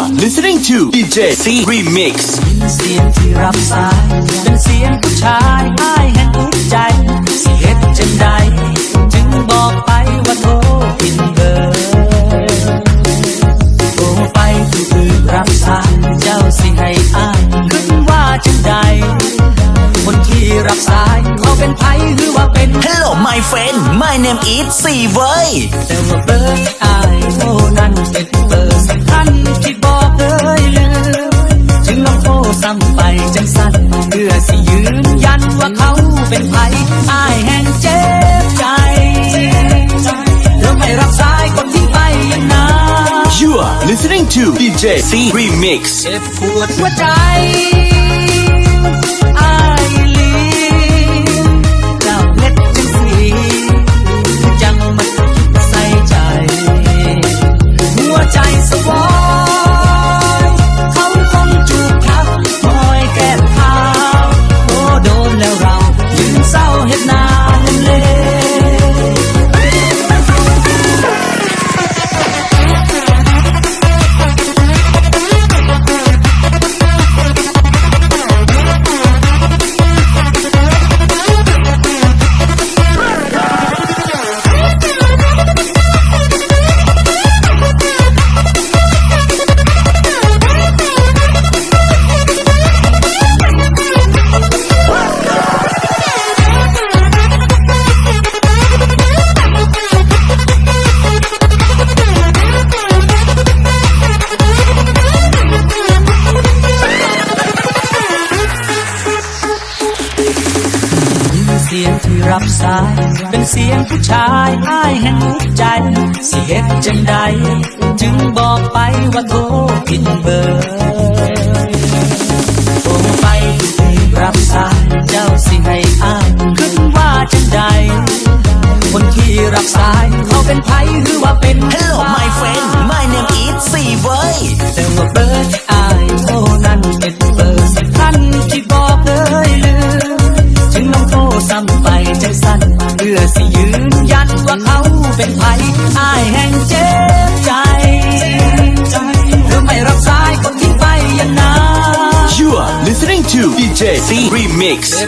listening to DJ C Remix เสียงที่รับสายเป็นเสียงผู้ชายอ้ายแห่งหัวใจสิเหตุจังใดจึงบอกไปว่าโทรผิดเบอร์โทรไปผู้อื่นรับสายเจ้าสิให้อ้ายขึ้นว่าจังใดคนที่รับสายเขาเป็นไผหรือว่าเป็น Hello my friend my name is C เว้ยแต่ว่าเบอร์ที่อายโทรนั้นเป็น จังสั้นเพื่อสิยืนยันว่าเขาเป็นไผอายแห่งเจ็บใจแล้วไม่รับสายคนที่ไปยังนา You are listening to DJ C Remix เจ็บปวดหัวใจ รับสาย เป็นเสียงผู้ชายอ้ายแห่งหัวใจสิเหตุจังใดจึงบอกไปว่าโทรผิดเบอร์โทรไปที่รับสายเจ้าสิให้อ้ายขึ้นว่าจังใดคนที่รับสายเขาเป็นไผหรือว่าเป็น Hello my friend my name is C เว้ยแต่ว่าเบอร์ที่อายโทรนั้นเป็น Remix